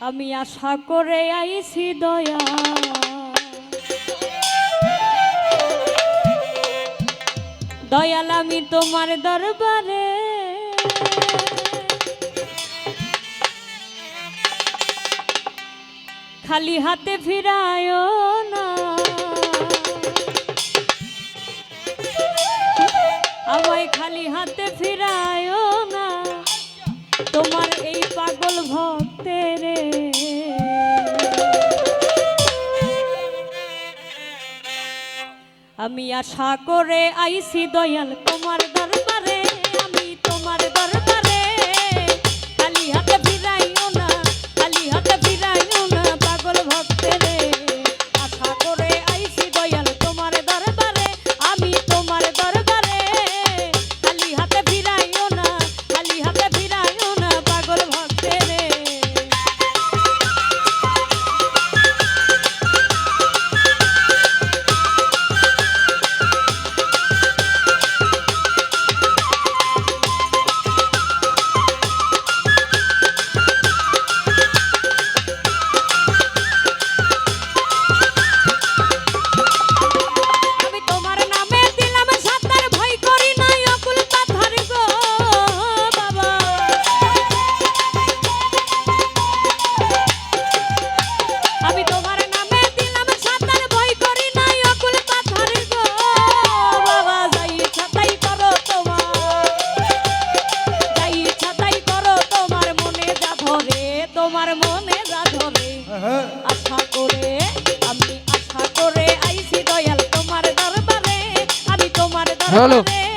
আমি আশা করে আইছি দয়া। দয়াল, আমি তোমার দরবারে। খালি হাতে ফিরায় না। আমায় খালি হাতে ফিরায় না। তোমার এই পাগল ভক্তের। আমি আশা করে আইসি দয়াল তোমার দরবারে। চলো।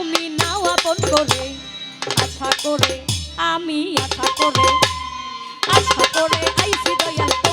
তুমি নাও আপন করে। আশা করে আমি আশা করে আশা করে আইসি দয়াল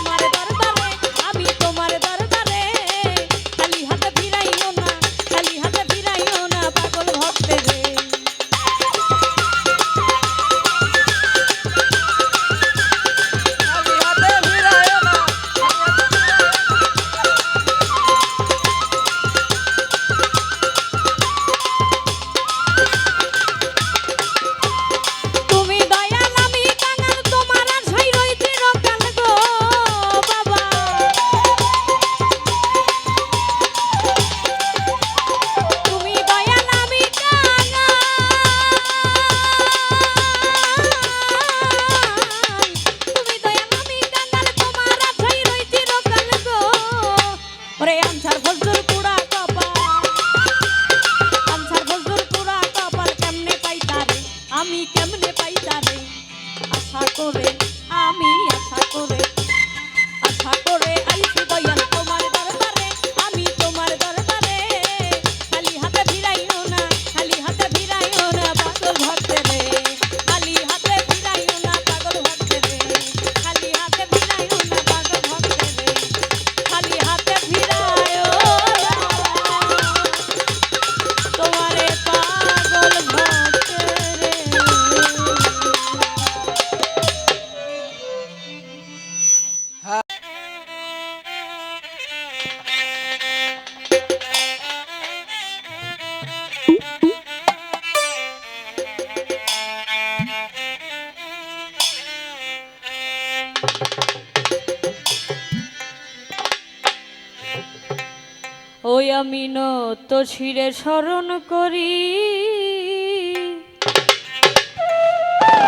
আমি নত শিরে স্মরণ করি।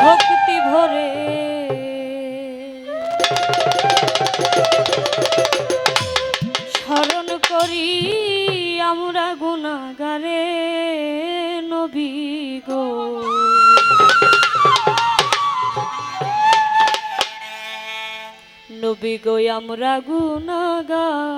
ভক্তি ভরে। স্মরণ করি আমরা গুণাগারে নবী গো। নবী গো, আমরা গুণাগারে।